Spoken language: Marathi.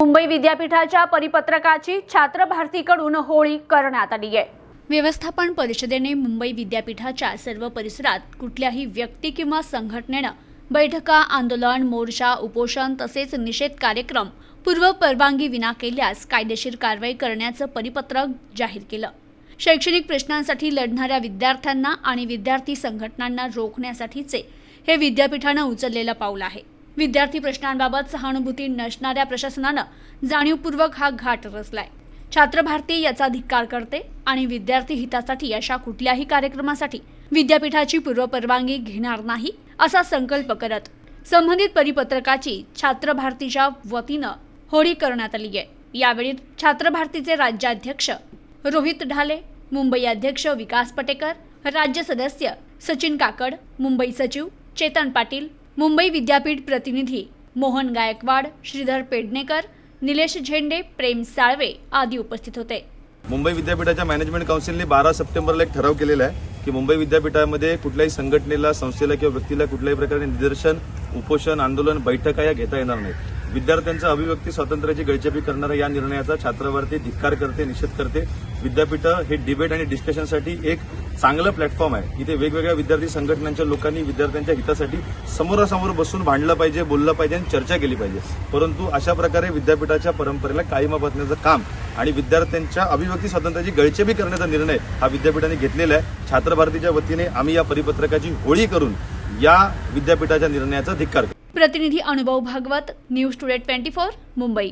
मुंबई विद्यापीठाच्या परिपत्रकाची छात्र भारतीकडून होळी करण्यात आली आहे. व्यवस्थापन परिषदेने मुंबई विद्यापीठाच्या सर्व परिसरात कुठल्याही व्यक्ती किंवा संघटनेनं बैठका आंदोलन मोर्चा उपोषण तसेच निषेध कार्यक्रम पूर्व परवानगी विना केल्यास कायदेशीर कारवाई करण्याचं परिपत्रक जाहीर केलं. शैक्षणिक प्रश्नांसाठी लढणाऱ्या विद्यार्थ्यांना आणि विद्यार्थी संघटनांना रोखण्यासाठीचे हे विद्यापीठानं उचललेलं पाऊल आहे. विद्यार्थी प्रश्नांबाबत सहानुभूती नसणाऱ्या प्रशासनानं जाणीवपूर्वक हा घाट रचलाय. छात्र भारती याचा धिक्कार करते आणि विद्यार्थी हितासाठी अशा कुठल्याही कार्यक्रमासाठी विद्यापीठाची पूर्वपरवानगी घेणार नाही असा संकल्प करत संबंधित परिपत्रकाची छात्र भारतीच्या वतीनं होळी करण्यात आली आहे. यावेळी छात्र भारतीचे राज्याध्यक्ष रोहित ढाले मुंबई अध्यक्ष विकास पटेकर राज्य सदस्य सचिन काकड मुंबई सचिव चेतन पाटील मुंबई विद्यापीठ प्रतिनिधी मोहन गायकवाड श्रीधर पेडणेकर निलेश झेंडे प्रेम साळवे आदी उपस्थित होते. मुंबई विद्यापीठाच्या मॅनेजमेंट काउन्सिलने बारा सप्टेंबरला एक ठराव केलेला आहे की मुंबई विद्यापीठामध्ये कुठल्याही संघटनेला संस्थेला किंवा व्यक्तीला कुठल्याही प्रकारे निदर्शन उपोषण आंदोलन बैठका या घेता येणार नाहीत. विद्यार्थ्यांचा अभिव्यक्ती स्वातंत्र्याची गळचेपी करणाऱ्या या निर्णयाचा छात्रावरती धिक्कार करते निषेध करते. विद्यापीठं हे डिबेट आणि डिस्कशनसाठी एक चांगलं प्लॅटफॉर्म आहे. इथे वेगवेगळ्या विद्यार्थी संघटनांच्या लोकांनी विद्यार्थ्यांच्या हितासाठी समोरासमोर बसून भांडलं पाहिजे बोललं पाहिजे आणि चर्चा केली पाहिजे. परंतु अशा प्रकारे विद्यापीठाच्या परंपरेला काळीमा बसण्याचं काम आणि विद्यार्थ्यांच्या अभिव्यक्ती स्वातंत्र्याची गळचेबी करण्याचा निर्णय हा विद्यापीठाने घेतलेला आहे. छात्र भारतीच्या वतीने आम्ही या परिपत्रकाची होळी करून या विद्यापीठाच्या निर्णयाचा धिक्कार प्रतिनिधी Anubhav Bhagwat news today twenty four Mumbai.